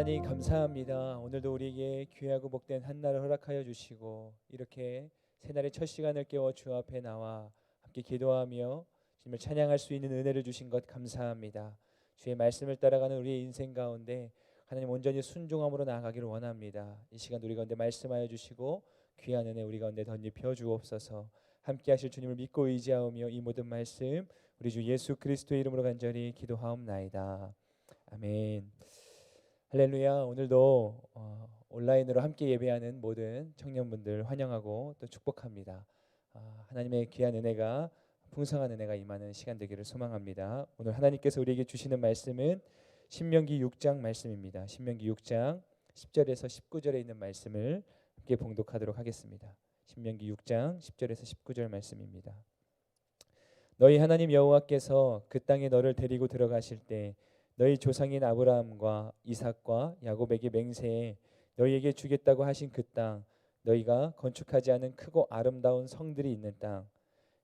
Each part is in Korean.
하나님 감사합니다. 오늘도 우리에게 귀하고 복된 한 날을 허락하여 주시고 이렇게 새날의 첫 시간을 깨워 주 앞에 나와 함께 기도하며 주님을 찬양할 수 있는 은혜를 주신 것 감사합니다. 주의 말씀을 따라가는 우리의 인생 가운데 하나님 온전히 순종함으로 나아가기를 원합니다. 이 시간 우리 가운데 말씀하여 주시고 귀한 은혜 우리 가운데 덧입혀 주옵소서. 함께 하실 주님을 믿고 의지하오며 이 모든 말씀 우리 주 예수 그리스도의 이름으로 간절히 기도하옵나이다. 아멘. 할렐루야. 오늘도 어, 온라인으로 함께 예배하는 모든 청년분들 환영하고 또 축복합니다. 아, 하나님의 귀한 은혜가 풍성한 은혜가 임하는 시간 되기를 소망합니다. 오늘 하나님께서 우리에게 주시는 말씀은 신명기 6장 말씀입니다. 신명기 6장 10절에서 19절에 있는 말씀을 함께 봉독하도록 하겠습니다. 신명기 6장 10절에서 19절 말씀입니다. 너희 하나님 여호와께서 그 땅에 너를 데리고 들어가실 때 너희 조상인 아브라함과 이삭과 야곱에게 맹세해 너희에게 주겠다고 하신 그 땅 너희가 건축하지 않은 크고 아름다운 성들이 있는 땅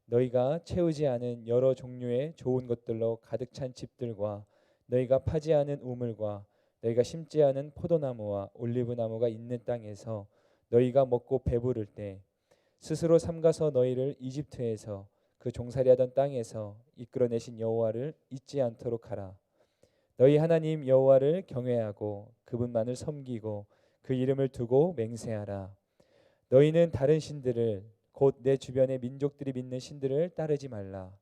너희가 채우지 않은 여러 종류의 좋은 것들로 가득 찬 집들과 너희가 파지 않은 우물과 너희가 심지 않은 포도나무와 올리브나무가 있는 땅에서 너희가 먹고 배부를 때 스스로 삼가서 너희를 이집트에서 그 종살이하던 땅에서 이끌어내신 여호와를 잊지 않도록 하라. 너희 하나님 여호와를 경외하고 그분만을 섬기고 그 이름을 두고 맹세하라. 너희는 다른 신들을 곧 내 주변의 민족들이 믿는 신들을 따르지 말라.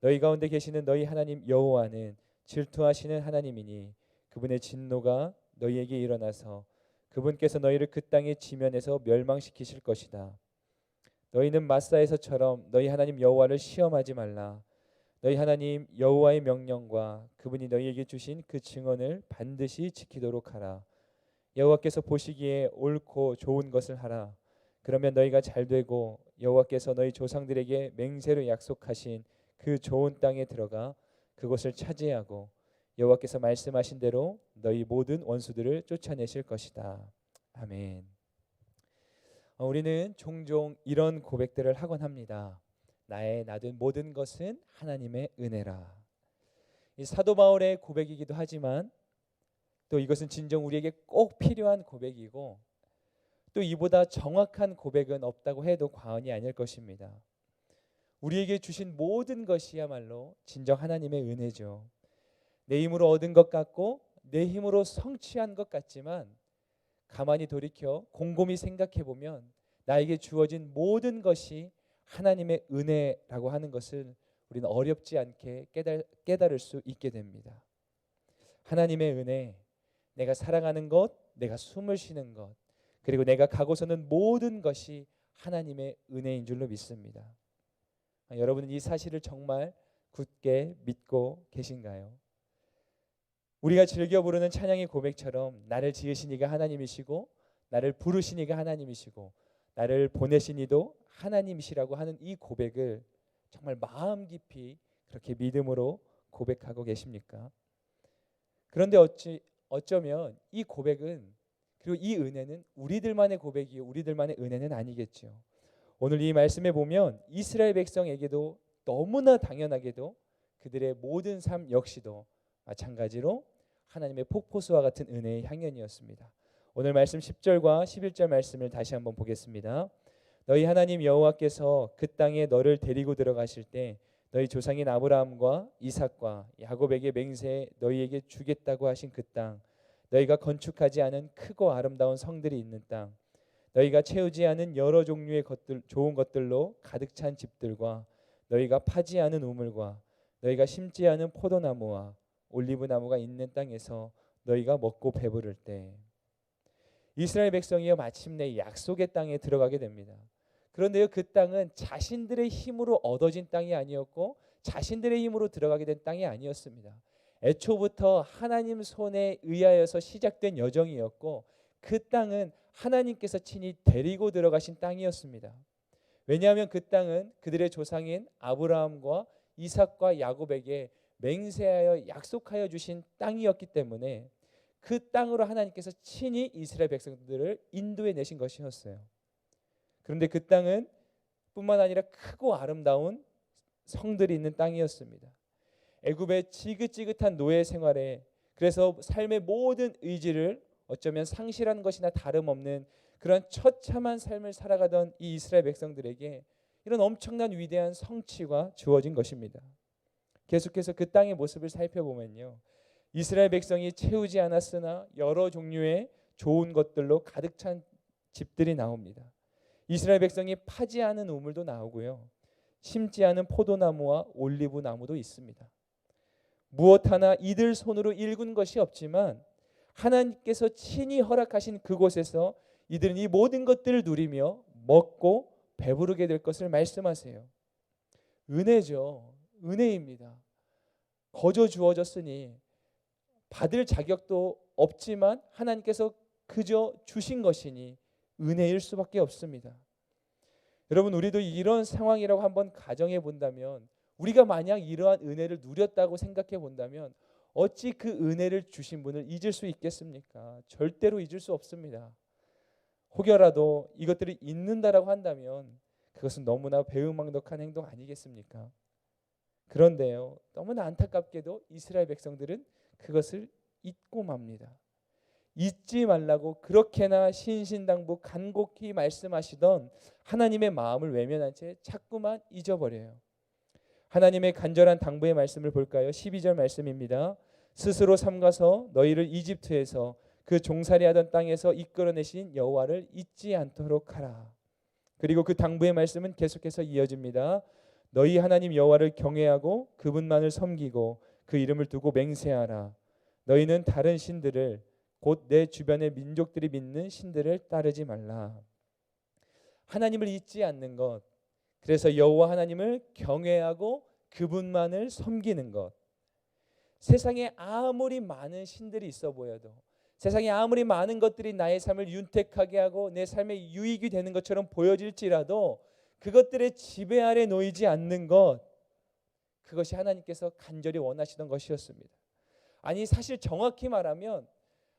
너희 가운데 계시는 너희 하나님 여호와는 질투하시는 하나님이니 그분의 진노가 너희에게 일어나서 그분께서 너희를 그 땅의 지면에서 멸망시키실 것이다. 너희는 마사에서처럼 너희 하나님 여호와를 시험하지 말라. 너희 하나님 여호와의 명령과 그분이 너희에게 주신 그 증언을 반드시 지키도록 하라. 여호와께서 보시기에 옳고 좋은 것을 하라. 그러면 너희가 잘 되고 여호와께서 너희 조상들에게 맹세로 약속하신 그 좋은 땅에 들어가 그곳을 차지하고 여호와께서 말씀하신 대로 너희 모든 원수들을 쫓아내실 것이다. 아멘. 어, 우리는 종종 이런 고백들을 하곤 합니다. 나의 나된 모든 것은 하나님의 은혜라. 이 사도 바울의 고백이기도 하지만 또 이것은 진정 우리에게 꼭 필요한 고백이고 또 이보다 정확한 고백은 없다고 해도 과언이 아닐 것입니다. 우리에게 주신 모든 것이야말로 진정 하나님의 은혜죠. 내 힘으로 얻은 것 같고 내 힘으로 성취한 것 같지만 가만히 돌이켜 곰곰이 생각해 보면 나에게 주어진 모든 것이 하나님의 은혜라고 하는 것을 우리는 어렵지 않게 깨달, 깨달을 수 있게 됩니다. 하나님의 은혜, 내가 사랑하는 것, 내가 숨을 쉬는 것, 그리고 내가 가고서는 모든 것이 하나님의 은혜인 줄로 믿습니다. 아, 여러분은 이 사실을 정말 굳게 믿고 계신가요? 우리가 즐겨 부르는 찬양의 고백처럼 나를 지으신 이가 하나님이시고 나를 부르신 이가 하나님이시고 나를 보내신 이도 하나님이시라고 하는 이 고백을 정말 마음 깊이 그렇게 믿음으로 고백하고 계십니까? 그런데 어찌 어쩌면 이 고백은 그리고 이 은혜는 우리들만의 고백이요 우리들만의 은혜는 아니겠죠. 오늘 이 말씀에 보면 이스라엘 백성에게도 너무나 당연하게도 그들의 모든 삶 역시도 마찬가지로 하나님의 폭포수와 같은 은혜의 향연이었습니다. 오늘 말씀 10절과 11절 말씀을 다시 한번 보겠습니다. 너희 하나님 여호와께서 그 땅에 너를 데리고 들어가실 때 너희 조상인 아브라함과 이삭과 야곱에게 맹세해 너희에게 주겠다고 하신 그 땅, 너희가 건축하지 않은 크고 아름다운 성들이 있는 땅, 너희가 채우지 않은 여러 종류의 것들 좋은 것들로 가득 찬 집들과 너희가 파지 않은 우물과 너희가 심지 않은 포도나무와 올리브 나무가 있는 땅에서 너희가 먹고 배부를 때 이스라엘 백성이여 마침내 약속의 땅에 들어가게 됩니다. 그런데요 그 땅은 자신들의 힘으로 얻어진 땅이 아니었고 자신들의 힘으로 들어가게 된 땅이 아니었습니다. 애초부터 하나님 손에 의하여서 시작된 여정이었고 그 땅은 하나님께서 친히 데리고 들어가신 땅이었습니다. 왜냐하면 그 땅은 그들의 조상인 아브라함과 이삭과 야곱에게 맹세하여 약속하여 주신 땅이었기 때문에 그 땅으로 하나님께서 친히 이스라엘 백성들을 인도해 내신 것이었어요. 그런데 그 땅은 뿐만 아니라 크고 아름다운 성들이 있는 땅이었습니다. 애굽의 지긋지긋한 노예 생활에 그래서 삶의 모든 의지를 어쩌면 상실한 것이나 다름없는 그런 처참한 삶을 살아가던 이 이스라엘 백성들에게 이런 엄청난 위대한 성취가 주어진 것입니다. 계속해서 그 땅의 모습을 살펴보면요. 이스라엘 백성이 채우지 않았으나 여러 종류의 좋은 것들로 가득 찬 집들이 나옵니다. 이스라엘 백성이 파지 않은 우물도 나오고요. 심지 않은 포도나무와 올리브 나무도 있습니다. 무엇 하나 이들 손으로 일군 것이 없지만 하나님께서 친히 허락하신 그곳에서 이들은 이 모든 것들을 누리며 먹고 배부르게 될 것을 말씀하세요. 은혜죠. 은혜입니다. 거저 주어졌으니 받을 자격도 없지만 하나님께서 그저 주신 것이니 은혜일 수밖에 없습니다. 여러분 우리도 이런 상황이라고 한번 가정해 본다면 우리가 만약 이러한 은혜를 누렸다고 생각해 본다면 어찌 그 은혜를 주신 분을 잊을 수 있겠습니까? 절대로 잊을 수 없습니다. 혹여라도 이것들을 잊는다라고 한다면 그것은 너무나 배은망덕한 행동 아니겠습니까? 그런데요, 너무나 안타깝게도 이스라엘 백성들은 그것을 잊고 맙니다. 잊지 말라고 그렇게나 신신당부 간곡히 말씀하시던 하나님의 마음을 외면한 채 자꾸만 잊어버려요. 하나님의 간절한 당부의 말씀을 볼까요? 12절 말씀입니다. 스스로 삼가서 너희를 이집트에서 그 종살이하던 땅에서 이끌어내신 여호와를 잊지 않도록 하라. 그리고 그 당부의 말씀은 계속해서 이어집니다. 너희 하나님 여호와를 경외하고 그분만을 섬기고 그 이름을 두고 맹세하라. 너희는 다른 신들을 곧 내 주변의 민족들이 믿는 신들을 따르지 말라. 하나님을 잊지 않는 것. 그래서 여호와 하나님을 경외하고 그분만을 섬기는 것. 세상에 아무리 많은 신들이 있어 보여도 세상에 아무리 많은 것들이 나의 삶을 윤택하게 하고 내 삶에 유익이 되는 것처럼 보여질지라도 그것들의 지배 아래 놓이지 않는 것 그것이 하나님께서 간절히 원하시던 것이었습니다. 아니 사실 정확히 말하면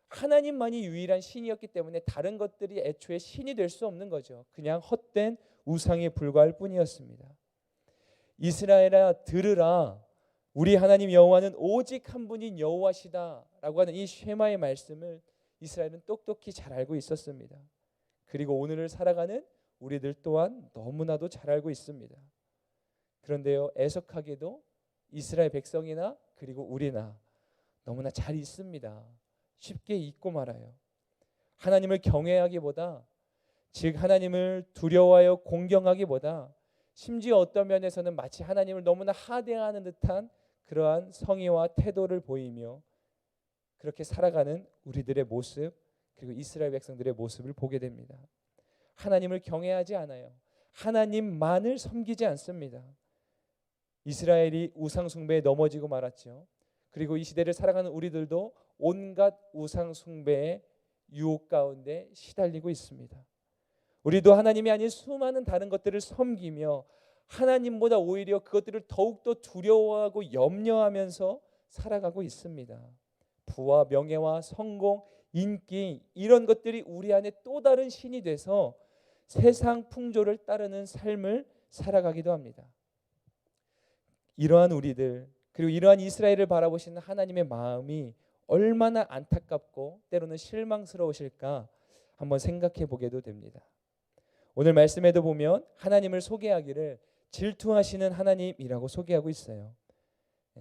하나님만이 유일한 신이었기 때문에 다른 것들이 애초에 신이 될 수 없는 거죠. 그냥 헛된 우상에 불과할 뿐이었습니다. 이스라엘아 들으라 우리 하나님 여호와는 오직 한 분인 여호와시다라고 하는 이 쉐마의 말씀을 이스라엘은 똑똑히 잘 알고 있었습니다. 그리고 오늘을 살아가는 우리들 또한 너무나도 잘 알고 있습니다. 그런데요 애석하게도 이스라엘 백성이나 그리고 우리나 너무나 잘 있습니다. 쉽게 잊고 말아요. 하나님을 경외하기보다 즉 하나님을 두려워하여 공경하기보다 심지어 어떤 면에서는 마치 하나님을 너무나 하대하는 듯한 그러한 성의와 태도를 보이며 그렇게 살아가는 우리들의 모습 그리고 이스라엘 백성들의 모습을 보게 됩니다. 하나님을 경외하지 않아요. 하나님만을 섬기지 않습니다. 이스라엘이 우상 숭배에 넘어지고 말았죠. 그리고 이 시대를 살아가는 우리들도 온갖 우상 숭배의 유혹 가운데 시달리고 있습니다. 우리도 하나님이 아닌 수많은 다른 것들을 섬기며 하나님보다 오히려 그것들을 더욱더 두려워하고 염려하면서 살아가고 있습니다. 부와 명예와 성공, 인기 이런 것들이 우리 안에 또 다른 신이 돼서 세상 풍조를 따르는 삶을 살아가기도 합니다. 이러한 우리들 그리고 이러한 이스라엘을 바라보시는 하나님의 마음이 얼마나 안타깝고 때로는 실망스러우실까 한번 생각해 보게도 됩니다. 오늘 말씀에도 보면 하나님을 소개하기를 질투하시는 하나님이라고 소개하고 있어요.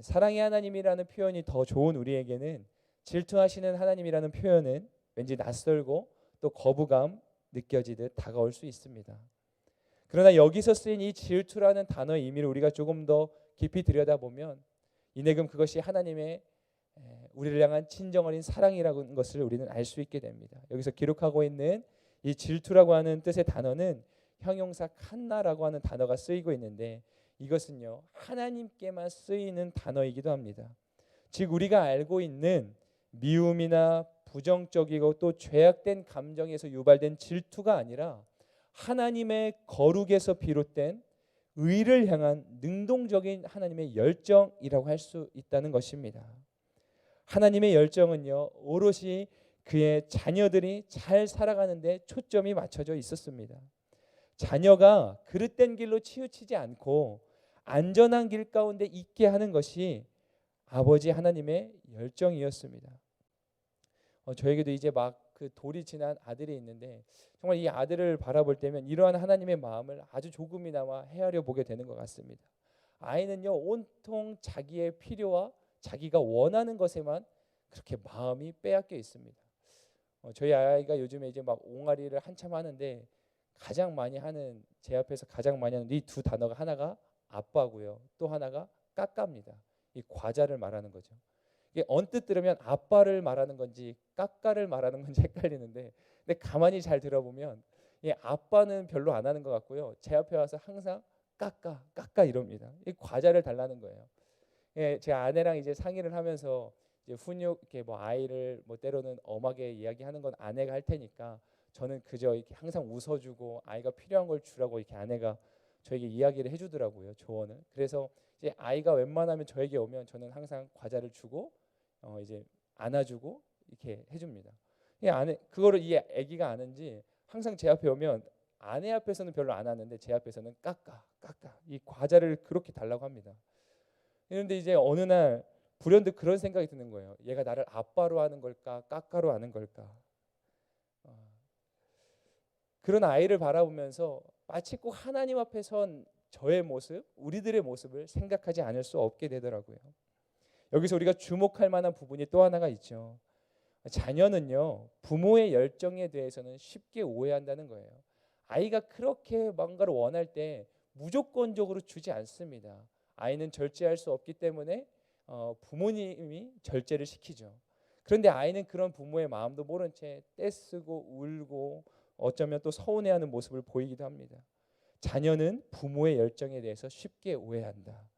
사랑의 하나님이라는 표현이 더 좋은 우리에게는 질투하시는 하나님이라는 표현은 왠지 낯설고 또 거부감 느껴지듯 다가올 수 있습니다. 그러나 여기서 쓰인 이 질투라는 단어의 의미를 우리가 조금 더 깊이 들여다보면 이내금 그것이 하나님의 우리를 향한 친정 어린 사랑이라는 것을 우리는 알 수 있게 됩니다. 여기서 기록하고 있는 이 질투라고 하는 뜻의 단어는 형용사 칸나라고 하는 단어가 쓰이고 있는데 이것은요 하나님께만 쓰이는 단어이기도 합니다. 즉 우리가 알고 있는 미움이나 부정적이고 또 죄악된 감정에서 유발된 질투가 아니라 하나님의 거룩에서 비롯된 의를 향한 능동적인 하나님의 열정이라고 할 수 있다는 것입니다. 하나님의 열정은요 오롯이 그의 자녀들이 잘 살아가는데 초점이 맞춰져 있었습니다. 자녀가 그릇된 길로 치우치지 않고 안전한 길 가운데 있게 하는 것이 아버지 하나님의 열정이었습니다. 어, 저에게도 이제 막 그 돌이 지난 아들이 있는데 정말 이 아들을 바라볼 때면 이러한 하나님의 마음을 아주 조금이나마 헤아려 보게 되는 것 같습니다. 아이는요 온통 자기의 필요와 자기가 원하는 것에만 그렇게 마음이 빼앗겨 있습니다. 어, 저희 아이가 요즘에 이제 막 옹알이를 한참 하는데 가장 많이 하는 제 앞에서 가장 많이 하는 이 두 단어가 하나가 아빠고요. 또 하나가 까까입니다. 이 과자를 말하는 거죠. 이게 언뜻 들으면 아빠를 말하는 건지 까까를 말하는 건지 헷갈리는데 근데 가만히 잘 들어보면 이 아빠는 별로 안 하는 것 같고요. 제 앞에 와서 항상 까까 까까 이럽니다. 이 과자를 달라는 거예요. 예, 제 아내랑 이제 상의를 하면서 이제 훈육 이렇게 뭐 아이를 뭐 때로는 엄하게 이야기하는 건 아내가 할 테니까 저는 그저 이렇게 항상 웃어주고 아이가 필요한 걸 주라고 이렇게 아내가 저에게 이야기를 해주더라고요 조언을. 그래서 이제 아이가 웬만하면 저에게 오면 저는 항상 과자를 주고 어 이제 안아주고 이렇게 해줍니다. 이 아내 그거를 이 아기가 아는지 항상 제 앞에 오면 아내 앞에서는 별로 안 하는데 제 앞에서는 깎아 깎아 이 과자를 그렇게 달라고 합니다. 그런데 이제 어느 날 불현듯 그런 생각이 드는 거예요. 얘가 나를 아빠로 하는 걸까 깎아로 하는 걸까. 어. 그런 아이를 바라보면서 마치 꼭 하나님 앞에 선 저의 모습, 우리들의 모습을 생각하지 않을 수 없게 되더라고요. 여기서 우리가 주목할 만한 부분이 또 하나가 있죠. 자녀는요 부모의 열정에 대해서는 쉽게 오해한다는 거예요. 아이가 그렇게 뭔가를 원할 때 무조건적으로 주지 않습니다. 아이는 절제할 수 없기 때문에 어, 부모님이 절제를 시키죠. 그런데 아이는 그런 부모의 마음도 모른 채 떼쓰고 울고 어쩌면 또 서운해하는 모습을 보이기도 합니다. 자녀는 부모의 열정에 대해서 쉽게 오해한다.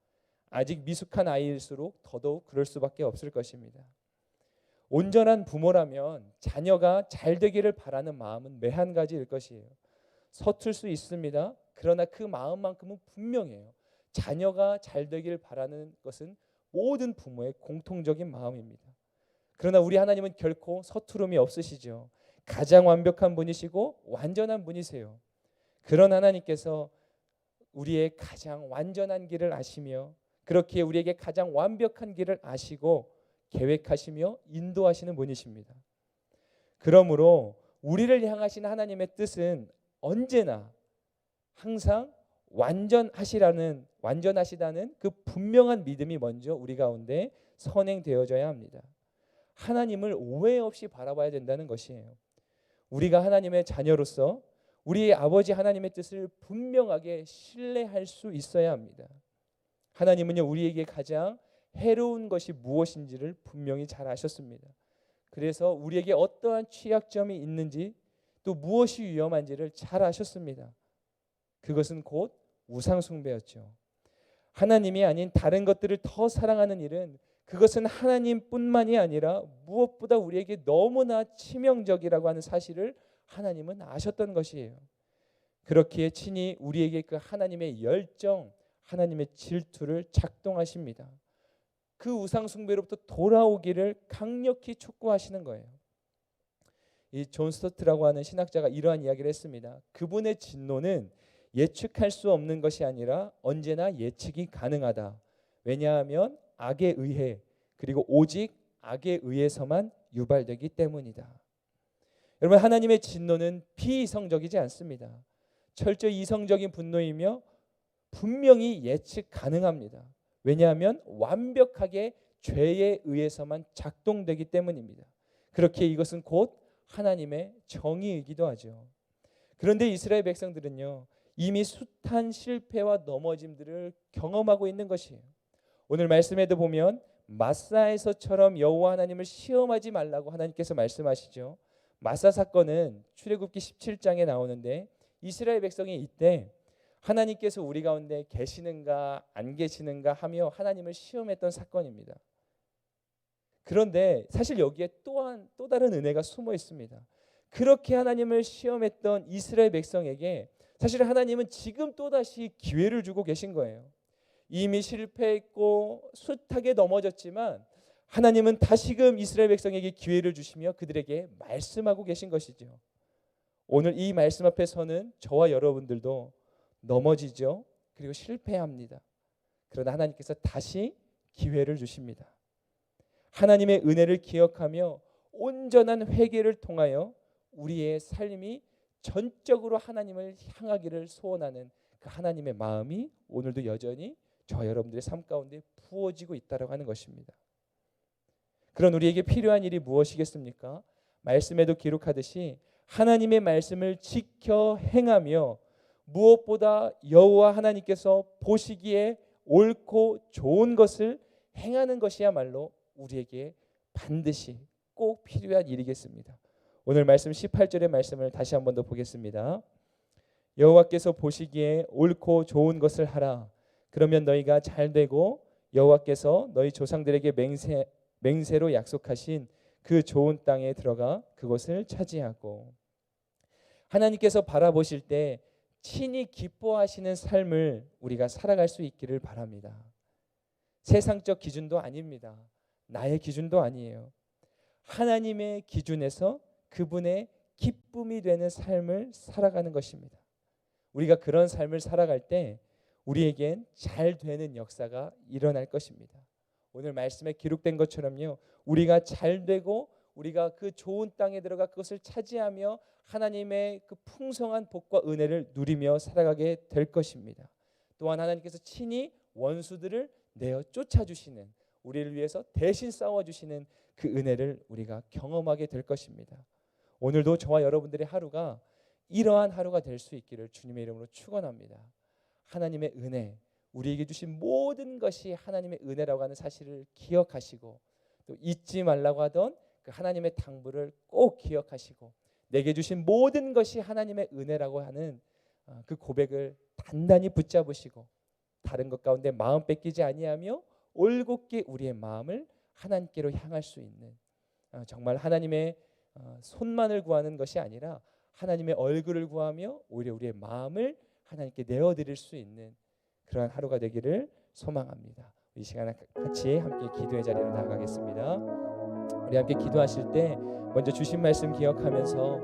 아직 미숙한 아이일수록 더더욱 그럴 수밖에 없을 것입니다. 온전한 부모라면 자녀가 잘 되기를 바라는 마음은 매한 가지일 것이에요. 서툴 수 있습니다. 그러나 그 마음만큼은 분명해요. 자녀가 잘 되길 바라는 것은 모든 부모의 공통적인 마음입니다. 그러나 우리 하나님은 결코 서투름이 없으시죠. 가장 완벽한 분이시고 완전한 분이세요. 그런 하나님께서 우리의 가장 완전한 길을 아시며 그렇게 우리에게 가장 완벽한 길을 아시고 계획하시며 인도하시는 분이십니다. 그러므로 우리를 향하신 하나님의 뜻은 언제나 항상 완전하시라는 완전하시다는 그 분명한 믿음이 먼저 우리 가운데 선행되어져야 합니다. 하나님을 오해 없이 바라봐야 된다는 것이에요. 우리가 하나님의 자녀로서 우리의 아버지 하나님의 뜻을 분명하게 신뢰할 수 있어야 합니다. 하나님은요 우리에게 가장 해로운 것이 무엇인지를 분명히 잘 아셨습니다. 그래서 우리에게 어떠한 취약점이 있는지 또 무엇이 위험한지를 잘 아셨습니다. 그것은 곧 우상 숭배였죠. 하나님이 아닌 다른 것들을 더 사랑하는 일은 그것은 하나님뿐만이 아니라 무엇보다 우리에게 너무나 치명적이라고 하는 사실을 하나님은 아셨던 것이에요. 그렇기에 친히 우리에게 그 하나님의 열정, 하나님의 질투를 작동하십니다. 그 우상 숭배로부터 돌아오기를 강력히 촉구하시는 거예요. 이 존 스토트라고 하는 신학자가 이러한 이야기를 했습니다. 그분의 진노는 예측할 수 없는 것이 아니라 언제나 예측이 가능하다. 왜냐하면 악에 의해 그리고 오직 악에 의해서만 유발되기 때문이다. 여러분 하나님의 진노는 비이성적이지 않습니다. 철저히 이성적인 분노이며 분명히 예측 가능합니다. 왜냐하면 완벽하게 죄에 의해서만 작동되기 때문입니다. 그렇게 이것은 곧 하나님의 정의이기도 하죠. 그런데 이스라엘 백성들은요 이미 숱한 실패와 넘어짐들을 경험하고 있는 것이에요. 오늘 말씀에도 보면 마사에서처럼 여호와 하나님을 시험하지 말라고 하나님께서 말씀하시죠. 마사 사건은 출애굽기 17장에 나오는데 이스라엘 백성이 이때 하나님께서 우리 가운데 계시는가 안 계시는가 하며 하나님을 시험했던 사건입니다. 그런데 사실 여기에 또한 또 다른 은혜가 숨어 있습니다. 그렇게 하나님을 시험했던 이스라엘 백성에게 사실 하나님은 지금 또다시 기회를 주고 계신 거예요. 이미 실패했고 숱하게 넘어졌지만 하나님은 다시금 이스라엘 백성에게 기회를 주시며 그들에게 말씀하고 계신 것이죠. 오늘 이 말씀 앞에 서는 저와 여러분들도 넘어지죠. 그리고 실패합니다. 그러나 하나님께서 다시 기회를 주십니다. 하나님의 은혜를 기억하며 온전한 회개를 통하여 우리의 삶이 전적으로 하나님을 향하기를 소원하는 그 하나님의 마음이 오늘도 여전히 저 여러분들의 삶 가운데 부어지고 있다라고 하는 것입니다. 그런 우리에게 필요한 일이 무엇이겠습니까? 말씀에도 기록하듯이 하나님의 말씀을 지켜 행하며 무엇보다 여호와 하나님께서 보시기에 옳고 좋은 것을 행하는 것이야말로 우리에게 반드시 꼭 필요한 일이겠습니다. 오늘 말씀 18절의 말씀을 다시 한 번 더 보겠습니다. 여호와께서 보시기에 옳고 좋은 것을 하라. 그러면 너희가 잘 되고 여호와께서 너희 조상들에게 맹세 맹세로 약속하신 그 좋은 땅에 들어가 그곳을 차지하고 하나님께서 바라보실 때 친히 기뻐하시는 삶을 우리가 살아갈 수 있기를 바랍니다. 세상적 기준도 아닙니다. 나의 기준도 아니에요. 하나님의 기준에서 그분의 기쁨이 되는 삶을 살아가는 것입니다. 우리가 그런 삶을 살아갈 때 우리에겐 잘 되는 역사가 일어날 것입니다. 오늘 말씀에 기록된 것처럼요. 우리가 잘 되고 우리가 그 좋은 땅에 들어가 그것을 차지하며 하나님의 그 풍성한 복과 은혜를 누리며 살아가게 될 것입니다. 또한 하나님께서 친히 원수들을 내어 쫓아 주시는 우리를 위해서 대신 싸워 주시는 그 은혜를 우리가 경험하게 될 것입니다. 오늘도 저와 여러분들의 하루가 이러한 하루가 될 수 있기를 주님의 이름으로 축원합니다. 하나님의 은혜, 우리에게 주신 모든 것이 하나님의 은혜라고 하는 사실을 기억하시고 또 잊지 말라고 하던 그 하나님의 당부를 꼭 기억하시고 내게 주신 모든 것이 하나님의 은혜라고 하는 어, 그 고백을 단단히 붙잡으시고 다른 것 가운데 마음 뺏기지 아니하며 올곧게 우리의 마음을 하나님께로 향할 수 있는 어, 정말 하나님의 어, 손만을 구하는 것이 아니라 하나님의 얼굴을 구하며 오히려 우리의 마음을 하나님께 내어 드릴 수 있는 그러한 하루가 되기를 소망합니다. 이 시간에 같이 함께 기도의 자리로 나가겠습니다. 우리 함께 기도하실 때 먼저 주신 말씀 기억하면서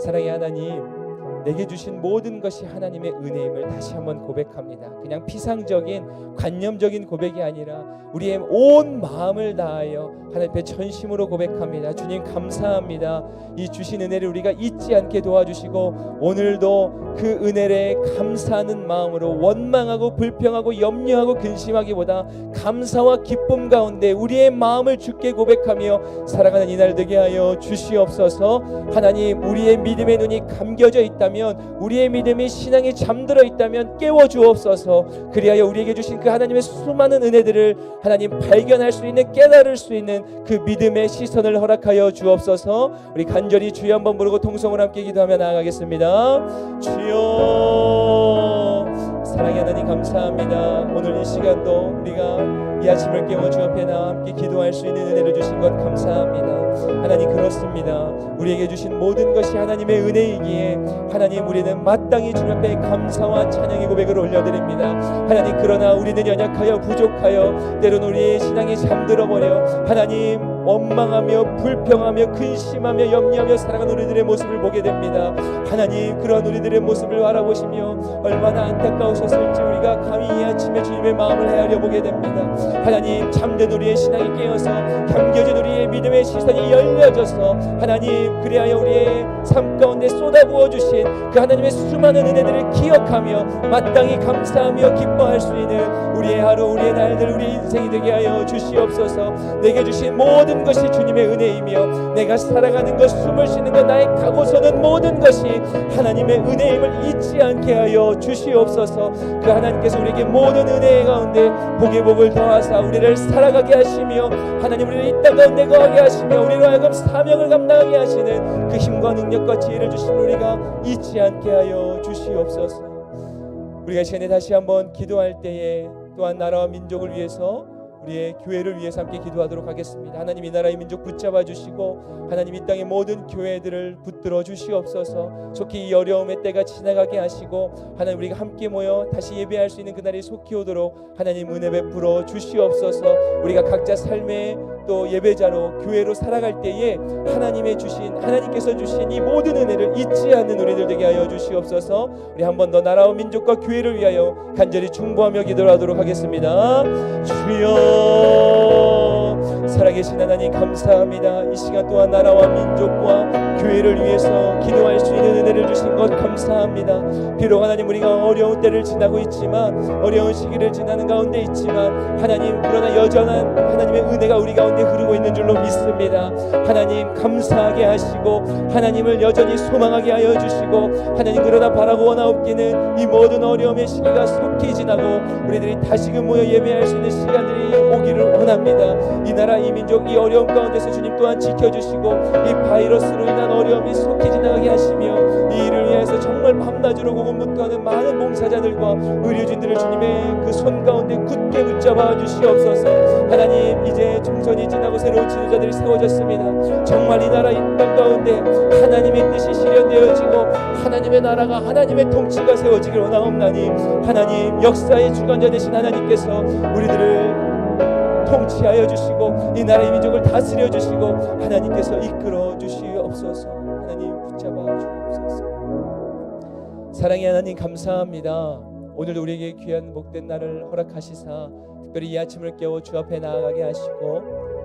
사랑의 하나님 내게 주신 모든 것이 하나님의 은혜임을 다시 한번 고백합니다. 그냥 피상적인 관념적인 고백이 아니라 우리의 온 마음을 다하여 하나님 앞에 전심으로 고백합니다. 주님 감사합니다. 이 주신 은혜를 우리가 잊지 않게 도와주시고 오늘도 그 은혜에 감사하는 마음으로 원망하고 불평하고 염려하고 근심하기보다 감사와 기쁨 가운데 우리의 마음을 주께 고백하며 살아가는 이날 되게 하여 주시옵소서. 하나님 우리의 믿음의 눈이 감겨져 있다면 우리의 믿음이 신앙이 잠들어 있다면 깨워 주옵소서. 그리하여 우리에게 주신 그 하나님의 수많은 은혜들을 하나님 발견할 수 있는 깨달을 수 있는 그 믿음의 시선을 허락하여 주옵소서. 우리 간절히 주여 한번 부르고 통성을 함께 기도하며 나아가겠습니다. 주여 사랑의 하나님 감사합니다. 오늘 이 시간도 우리가 이 아침을 깨워 주 앞에 나와 함께 기도할 수 있는 은혜를 주신 것 감사합니다. 하나님 그렇습니다. 우리에게 주신 모든 것이 하나님의 은혜이기에 하나님 우리는 마땅히 주 앞에 감사와 찬양의 고백을 올려드립니다. 하나님 그러나 우리는 연약하여 부족하여 때론 우리의 신앙이 잠들어 버려 하나님 원망하며 불평하며 근심하며 염려하며 살아가는 우리들의 모습을 보게 됩니다. 하나님 그런 우리들의 모습을 바라보시며 얼마나 안타까우셨을지 우리가 감히 이 아침에 주님의 마음을 헤아려 보게 됩니다. 하나님 참된 우리의 신앙이 깨어서 감겨진 우리의 믿음의 시선이 열려져서 하나님 그리하여 우리의 삶 가운데 쏟아부어 주신 그 하나님의 수많은 은혜들을 기억하며 마땅히 감사하며 기뻐할 수 있는 우리의 하루 우리의 날들 우리의 인생이 되게 하여 주시옵소서 내게 주신 모든 것이 주님의 은혜이며 내가 살아가는 것 숨을 쉬는 것 나의 가고서는 모든 것이 하나님의 은혜임을 잊지 않게 하여 주시옵소서. 그 하나님께서 우리에게 모든 은혜 가운데 복의 복을 더하사 우리를 살아가게 하시며 하나님 우리를 이 땅 가운데 거하게 하시며 우리로 하여금 사명을 감당하게 하시는 그 힘과 능력과 지혜를 주신 우리가 잊지 않게 하여 주시옵소서. 우리가 이 시간에 다시 한번 기도할 때에 또한 나라와 민족을 위해서 우리의 교회를 위해서 함께 기도하도록 하겠습니다. 하나님 이 나라의 민족 붙잡아 주시고 하나님 이 땅의 모든 교회들을 붙들어 주시옵소서. 속히 이 어려움의 때가 지나가게 하시고 하나님 우리가 함께 모여 다시 예배할 수 있는 그날이 속히 오도록 하나님 은혜 베풀어 주시옵소서. 우리가 각자 삶의 또 예배자로 교회로 살아갈 때에 하나님의 주신 하나님께서 주신 이 모든 은혜를 잊지 않는 우리들 되게 하여 주시옵소서. 우리 한 번 더 나라와 민족과 교회를 위하여 간절히 중보하며 기도하도록 하겠습니다. 주여 살아계신 하나님 감사합니다. 이 시간 또한 나라와 민족과 교회를 위해서 기도할 수 있는 은혜를 주신 것 감사합니다. 비록 하나님 우리가 어려운 때를 지나고 있지만 어려운 시기를 지나는 가운데 있지만 하나님 그러나 여전한 하나님의 은혜가 우리 가운데 흐르고 있는 줄로 믿습니다. 하나님 감사하게 하시고 하나님을 여전히 소망하게 하여 주시고 하나님 그러나 바라고 원하옵기는 이 모든 어려움의 시기가 속히 지나고 우리들이 다시금 모여 예배할 수 있는 시간들이 오기를 원합니다. 이 나라 이 민족 이 어려움 가운데서 주님 또한 지켜주시고 이 바이러스로 인한 어려움이 속히 지나가게 하시며 이 일을 위해서 정말 밤낮으로 고군분투하는 많은 봉사자들과 의료진들을 주님의 그 손 가운데 굳게 붙잡아 주시옵소서. 하나님 이제 총선이 지나고 새로운 지도자들이 세워졌습니다. 정말 이 나라 이 땅 가운데 하나님의 뜻이 실현되어지고 하나님의 나라가 하나님의 통치가 세워지길 원하옵나니 하나님 역사의 주관자 되신 하나님께서 우리들을 통치하여 주시고 이 나라의 민족을 다스려 주시고 하나님께서 이끌어 주시옵소서. 하나님 붙잡아 주옵소서. 사랑의 하나님 감사합니다. 오늘도 우리에게 귀한 복된 날을 허락하시사 특별히 이 아침을 깨워 주 앞에 나아가게 하시고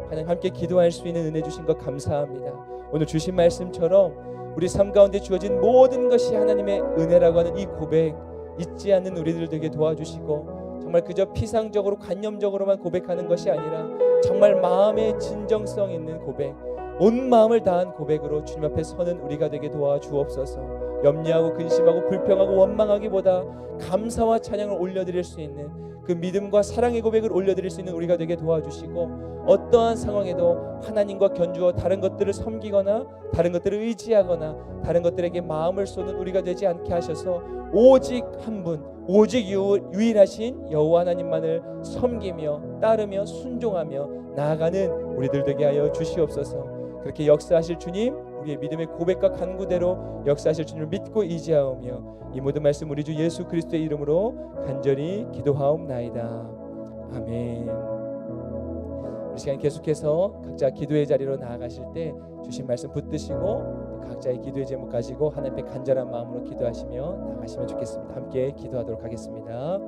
하나님 함께 기도할 수 있는 은혜 주신 것 감사합니다. 오늘 주신 말씀처럼 우리 삶 가운데 주어진 모든 것이 하나님의 은혜라고 하는 이 고백 잊지 않는 우리들 되게 도와주시고 정말 그저 피상적으로 관념적으로만 고백하는 것이 아니라 정말 마음의 진정성 있는 고백 온 마음을 다한 고백으로 주님 앞에 서는 우리가 되게 도와 주옵소서. 염려하고 근심하고 불평하고 원망하기보다 감사와 찬양을 올려드릴 수 있는 그 믿음과 사랑의 고백을 올려드릴 수 있는 우리가 되게 도와주시고 어떠한 상황에도 하나님과 견주어 다른 것들을 섬기거나 다른 것들을 의지하거나 다른 것들에게 마음을 쏟는 우리가 되지 않게 하셔서 오직 한 분, 오직 유- 유일하신 여호와 하나님만을 섬기며 따르며 순종하며 나아가는 우리들 되게 하여 주시옵소서. 그렇게 역사하실 주님, 우리의 믿음의 고백과 간구대로 역사하실 주님을 믿고 의지하오며 이 모든 말씀 우리 주 예수 그리스도의 이름으로 간절히 기도하옵나이다. 아멘. 우리 시간 계속해서 각자 기도의 자리로 나아가실 때 주신 말씀 붙드시고 또 각자의 기도의 제목 가지고 하나님 앞에 간절한 마음으로 기도하시며 나가시면 좋겠습니다. 함께 기도하도록 하겠습니다.